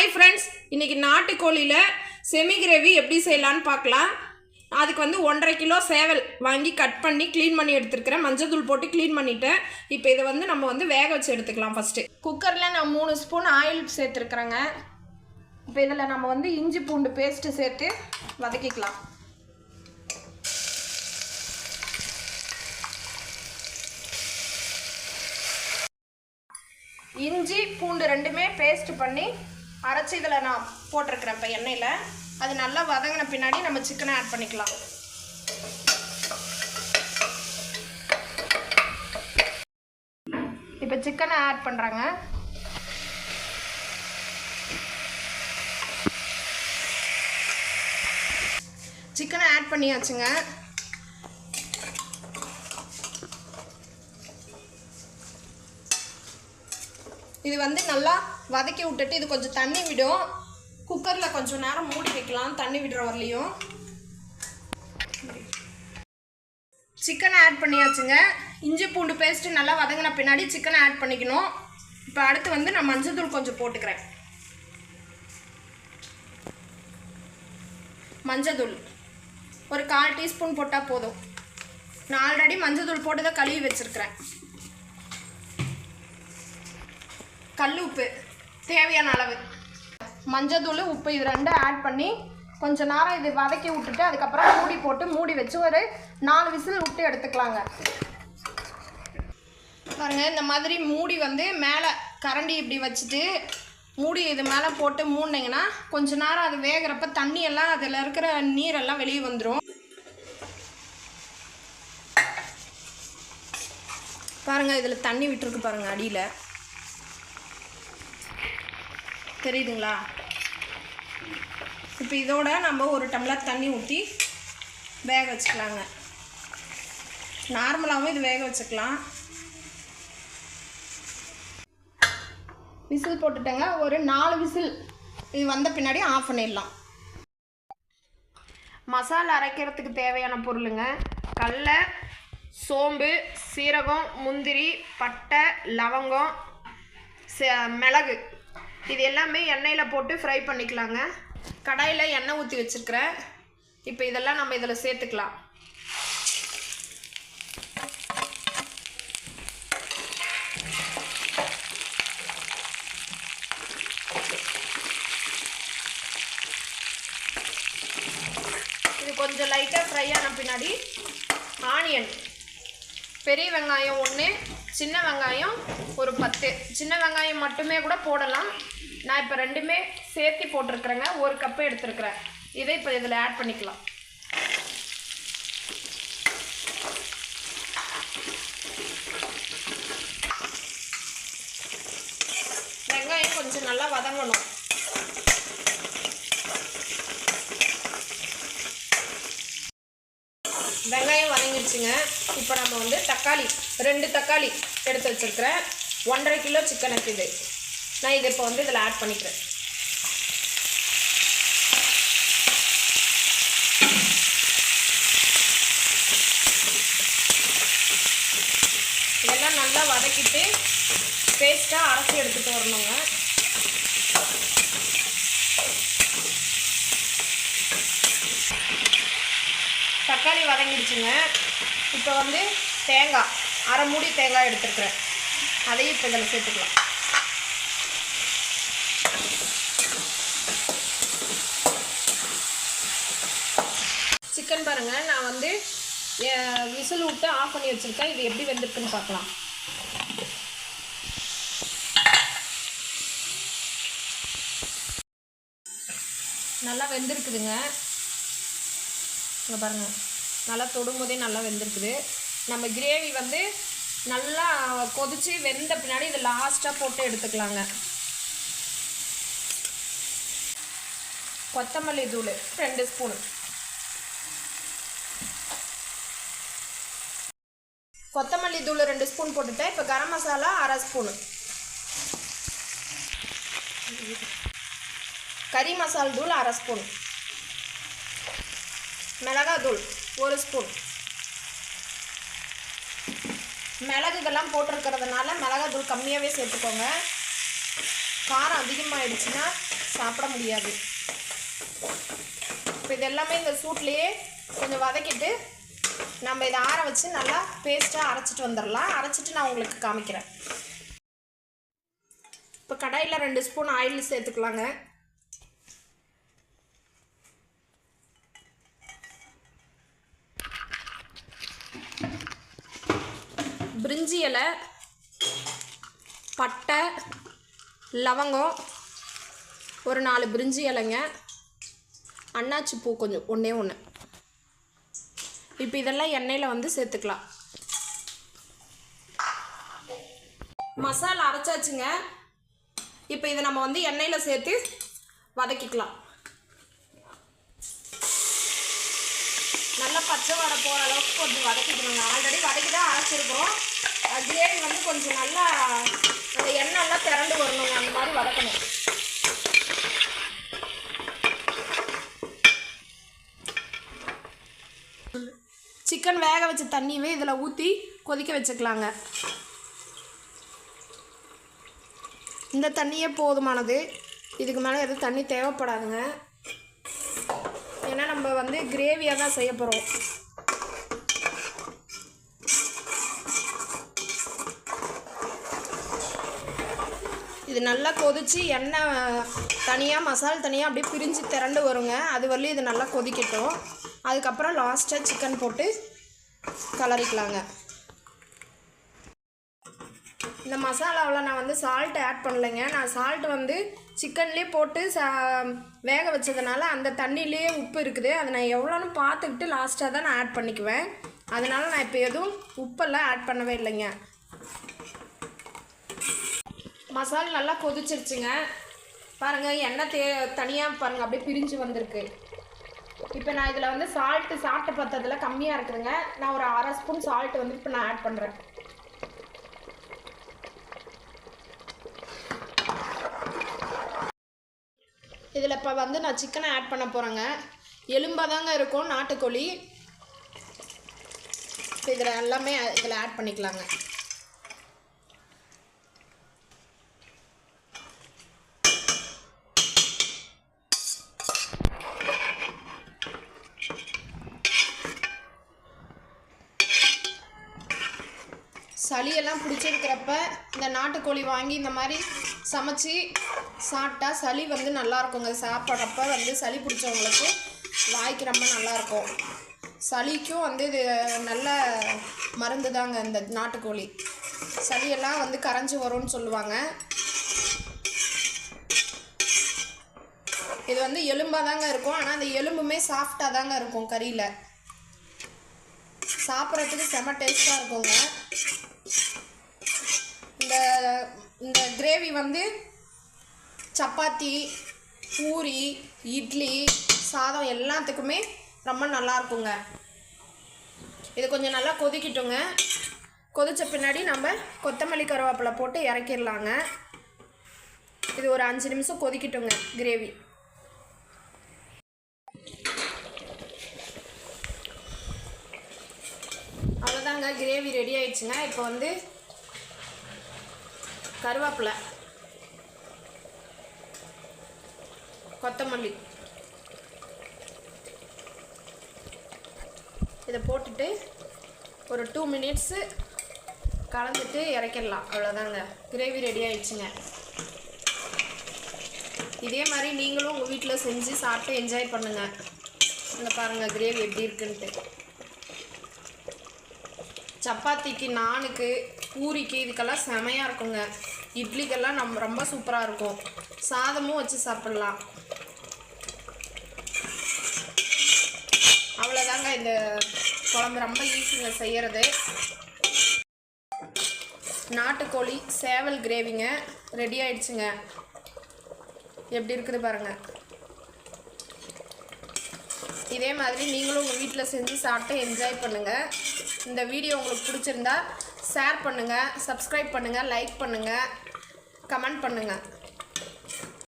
Hi friends இன்றைக்கி நாட்டுக்கோழியில் semi gravy எப்படி செய்யலான்னு பார்க்கலாம். அதுக்கு வந்து ஒன்றரை கிலோ சேவல் வாங்கி கட் பண்ணி க்ளீன் பண்ணி எடுத்துருக்கிறேன். மஞ்சள் தூள் போட்டு க்ளீன் பண்ணிவிட்டேன் இப்போ இதை வந்து நம்ம வந்து வேக வச்சு எடுத்துக்கலாம் ஃபஸ்ட்டு குக்கரில் நான் மூணு ஸ்பூன் ஆயில் சேர்த்துருக்குறேங்க. இப்போ இதில் நம்ம வந்து இஞ்சி பூண்டு பேஸ்ட்டு சேர்த்து வதக்கிக்கலாம். இஞ்சி பூண்டு ரெண்டுமே பேஸ்ட் பண்ணி அரைச்சி இதில் நான் போட்டிருக்கிறேன் இப்போ எண்ணெயில். அது நல்லா வதங்கின பின்னாடி நம்ம சிக்கனை ஆட் பண்ணிக்கலாம். இப்போ சிக்கனை ஆட் பண்ணுறாங்க சிக்கனை ஆட் பண்ணியாச்சுங்க. இது வந்து நல்லா வதக்கி விட்டுட்டு இது கொஞ்சம் தண்ணி விடும். குக்கரில் கொஞ்சம் நேரம் மூடி வைக்கலாம். தண்ணி விடுற வரலையும். சிக்கனை ஆட் பண்ணியாச்சுங்க. இஞ்சி பூண்டு பேஸ்ட்டு நல்லா வதங்கின பின்னாடி சிக்கனை ஆட் பண்ணிக்கணும். இப்போ அடுத்து வந்து நான் மஞ்சள் தூள் கொஞ்சம் போட்டுக்கிறேன். மஞ்சள்தூள் ஒரு கால் டீஸ்பூன் போட்டால் போதும். நான் ஆல்ரெடி மஞ்சள்தூள் போட்டு தான் கழுவி வச்சுருக்கிறேன். கல் உப்பு தேவையான அளவு. மஞ்சத்தூள் உப்பு இது ரெண்டும் ஆட் பண்ணி கொஞ்ச நேரம் இது வதக்கி விட்டுட்டு அதுக்கப்புறம் மூடி போட்டு மூடி வச்சு ஒரு நாலு விசில் விட்டு எடுத்துக்கலாங்க. பாருங்கள் இந்த மாதிரி மூடி வந்து மேலே கரண்டி இப்படி வச்சுட்டு மூடி இது மேலே போட்டு மூடினீங்கன்னா கொஞ்ச நேரம் அது வேகிறப்ப தண்ணியெல்லாம் அதில் இருக்கிற நீரெல்லாம் வெளியே வந்துடும் பாருங்க இதில் தண்ணி விட்டுருக்கு பாருங்கள் அடியில். தெரியுதுங்களா? இப்போ இதோட நம்ம ஒரு டம்ளர் தண்ணி ஊற்றி வேக வச்சுக்கலாங்க. நார்மலாகவும் இது வேக வச்சுக்கலாம். விசில் போட்டுட்டேங்க. ஒரு நாலு விசில் இது வந்த பின்னாடி ஆஃப் பண்ணிடலாம். மசாலா அரைக்கிறதுக்கு தேவையான பொருளுங்க. கடல சோம்பு சீரகம் முந்திரி பட்டை லவங்கம் ச- மிளகு. இது எல்லாமே எண்ணெயில் போட்டு ஃப்ரை பண்ணிக்கலாங்க. கடாயில் எண்ணெய் ஊற்றி வச்சுருக்கிறேன். இப்போ இதெல்லாம் நம்ம இதில் சேர்த்துக்கலாம். இது கொஞ்சம் லைட்டாக ஃப்ரை ஆன பின்னாடி ஆனியன் பெரிய வெங்காயம் ஒன்று சின்ன வெங்காயம் ஒரு பத்து. சின்ன வெங்காயம் மட்டுமே கூட போடலாம். நான் இப்போ ரெண்டுமே சேர்த்து போட்டிருக்கிறேங்க. ஒரு கப்பு எடுத்துருக்குறேன். இதை இப்போ இதில் ஆட் பண்ணிக்கலாம். வெங்காயம் கொஞ்சம் நல்லா வதங்கணும். வெங்காயம் வதங்கிடுச்சுங்க. இப்போ நம்ம வந்து தக்காளி ரெண்டு தக்காளி எடுத்து வச்சுருக்கிறேன். ஒன்றரை கிலோ சிக்கனுக்கு இது. நான் இதை இப்போ வந்து இதில் ஆட் பண்ணிக்கிறேன். இதெல்லாம் நல்லா வதக்கிட்டு பேஸ்ட்டாக அரைச்சி எடுத்துகிட்டு வரணுங்க. தக்காளி வதங்கிடுச்சுங்க. இப்போ வந்து தேங்காய். அரை மூடி தேங்காய் எடுத்துருக்குறேன். அதையும் இப்போ இதில் சேர்த்துக்கலாம். சிக்கன் பாருங்கள் நான் வந்து விசில் விட்டு ஆஃப் பண்ணி வச்சுருக்கேன். இது எப்படி வெந்திருக்குன்னு பார்க்கலாம். நல்லா வெந்திருக்குதுங்க. இங்கே பாருங்கள் நல்லா தொடும்போதே நல்லா வெந்திருக்குது. நம்ம கிரேவி வந்து நல்லா கொதிச்சு வெந்த பின்னாடி இது லாஸ்ட்டாக போட்டு எடுத்துக்கலாங்க. கொத்தமல்லி தூள் ரெண்டு ஸ்பூன் கொத்தமல்லி தூள் ரெண்டு ஸ்பூன் போட்டுட்டேன். இப்போ கரம் மசாலா அரை ஸ்பூனு கறி மசால் தூள் அரை ஸ்பூன் மிளகாத்தூள் ஒரு ஸ்பூன் மிளகுகள்லாம் போட்டிருக்கிறதுனால மிளகாத்தூள் கம்மியாகவே சேர்த்துக்கோங்க. காரம் அதிகமாகிடுச்சுன்னா சாப்பிட முடியாது. இப்போ இது எல்லாமே இந்த சூட்லேயே கொஞ்சம் வதக்கிட்டு நம்ம இதை ஆற வச்சு நல்லா பேஸ்ட்டாக அரைச்சிட்டு வந்துடலாம். அரைச்சிட்டு நான் உங்களுக்கு காமிக்கிறேன். இப்போ கடாயில் ரெண்டு ஸ்பூன் ஆயில் சேர்த்துக்கலாங்க. பிரிஞ்சி இலை பட்டை லவங்கம் ஒரு நாலு பிரிஞ்சி இலைங்க. அன்னாச்சி பூ கொஞ்சம் ஒன்றே ஒன்று இப்போ இதெல்லாம் எண்ணெயில் வந்து சேர்த்துக்கலாம். மசாலா அரைச்சாச்சுங்க. இப்போ இதை நம்ம வந்து எண்ணெயில் சேர்த்து வதக்கிக்கலாம். நல்லா பச்சை வடை போகிற அளவுக்கு கொஞ்சம் வதக்கிக்கணுங்க. ஆல்ரெடி வதக்கி தான் அரைச்சிருக்கிறோம். கிரேவி வந்து கொஞ்சம் நல்லா அந்த எண்ணெய்லாம் திரண்டு வரணுங்க அந்த மாதிரி வதக்கணும். சிக்கன் வேக வச்ச தண்ணியவே இதில் ஊற்றி கொதிக்க வச்சுக்கலாங்க. இந்த தண்ணியே போதுமானது. இதுக்கு மேலே எதுவும் தண்ணி தேவைப்படாதுங்க. ஏன்னா நம்ம வந்து கிரேவியாக தான் செய்ய போகிறோம் இது நல்லா கொதித்து எண்ணெய் தனியாக மசால் தனியாக அப்படியே பிரிஞ்சு திரண்டு வருங்க. அது வரலையும் இது நல்லா கொதிக்கட்டும். அதுக்கப்புறம் லாஸ்ட்டாக சிக்கன் போட்டு கலரிக்கலாங்க. இந்த மசாலாவில் நான் வந்து சால்ட் ஆட் பண்ணலைங்க. நான் சால்ட் வந்து சிக்கன்லேயே போட்டு சா வேக வச்சதுனால அந்த தண்ணியிலேயே உப்பு இருக்குது. அதை நான் எவ்வளோன்னு பார்த்துக்கிட்டு லாஸ்ட்டாக தான் நான் ஆட் பண்ணிக்குவேன். அதனால் நான் இப்போ எதுவும் உப்பெல்லாம் ஆட் பண்ணவே இல்லைங்க. மசாலா நல்லா கொதிச்சிருச்சுங்க. பாருங்கள் எண்ணெய் தே தனியாக பாருங்கள் அப்படியே பிரிஞ்சு வந்திருக்கு. இப்போ நான் இதில் வந்து சால்ட்டு சாப்பிட்ட பார்த்ததில் கம்மியாக இருக்குதுங்க. நான் ஒரு அரை ஸ்பூன் சால்ட் வந்து இப்போ நான் ஆட் பண்ணுறேன் இதில் இப்போ வந்து நான் சிக்கனை ஆட் பண்ண போகிறேங்க எலும்பாக தாங்க இருக்கும் நாட்டுக்கோழி. இப்போ இதில் எல்லாமே இதில் ஆட் பண்ணிக்கலாங்க. சளியெல்லாம் பிடிச்சிருக்கிறப்ப இந்த நாட்டுக்கோழி வாங்கி இந்த மாதிரி சமைச்சு சாப்பிட்டா சளி வந்து நல்லாயிருக்குங்க. சாப்பிட்றப்ப வந்து சளி பிடிச்சவங்களுக்கு வாய்க்கு ரொம்ப நல்லாயிருக்கும். சளிக்கும் வந்து இது நல்ல மருந்து தாங்க இந்த நாட்டுக்கோழி. சளியெல்லாம் வந்து கரைஞ்சி வரும்னு சொல்லுவாங்க. இது வந்து எலும்பாக தாங்க இருக்கும். ஆனால் அந்த எலும்புமே சாஃப்டாக தாங்க இருக்கும் கறியில். சாப்பிட்றதுக்கு செம டேஸ்ட்டாக இருக்குங்க. இந்த இந்த கிரேவி வந்து சப்பாத்தி பூரி இட்லி சாதம் எல்லாத்துக்குமே ரொம்ப நல்லா இருக்குங்க இது கொஞ்சம் நல்லா கொதிக்கட்டுங்க. கொதித்த பின்னாடி நம்ம கொத்தமல்லி கருவேப்பிலை போட்டு இறக்கிடலாங்க. இது ஒரு அஞ்சு நிமிஷம் கொதிக்கட்டுங்க கிரேவி பாருங்க கிரேவி ரெடி ஆயிடுச்சுங்க இப்போ வந்து கருவேப்பிலை கொத்தமல்லி. இதை போட்டுட்டு ஒரு டூ மினிட்ஸு கலந்துட்டு இறக்கிடலாம். அவ்வளோதாங்க கிரேவி ரெடி ஆயிடுச்சுங்க. இதே மாதிரி நீங்களும் உங்கள் வீட்டில் செஞ்சு சாப்பிட்டு என்ஜாய் பண்ணுங்கள் இந்த பாருங்கள் கிரேவி எப்படி இருக்குன்ட்டு. சப்பாத்திக்கு நானுக்கு பூரிக்கு இதுக்கெல்லாம் செமையாக இருக்குங்க. இட்லிக்கெல்லாம் நம்ம ரொம்ப சூப்பராக இருக்கும். சாதமும் வச்சு சாப்பிட்லாம். அவ்வளோதாங்க இந்த குழம்பு. ரொம்ப ஈஸிங்க செய்கிறது நாட்டுக்கோழி சேவல் கிரேவிங்க ரெடி ஆயிடுச்சுங்க. எப்படி இருக்குது பாருங்கள் இதே மாதிரி நீங்களும் உங்கள் வீட்டில் செஞ்சு சாப்பிட்டு என்ஜாய் பண்ணுங்கள் இந்த வீடியோ உங்களுக்கு பிடிச்சிருந்தா ஷேர் பண்ணுங்கள் சப்ஸ்கிரைப் பண்ணுங்கள் லைக் பண்ணுங்கள் கமெண்ட் பண்ணுங்கள்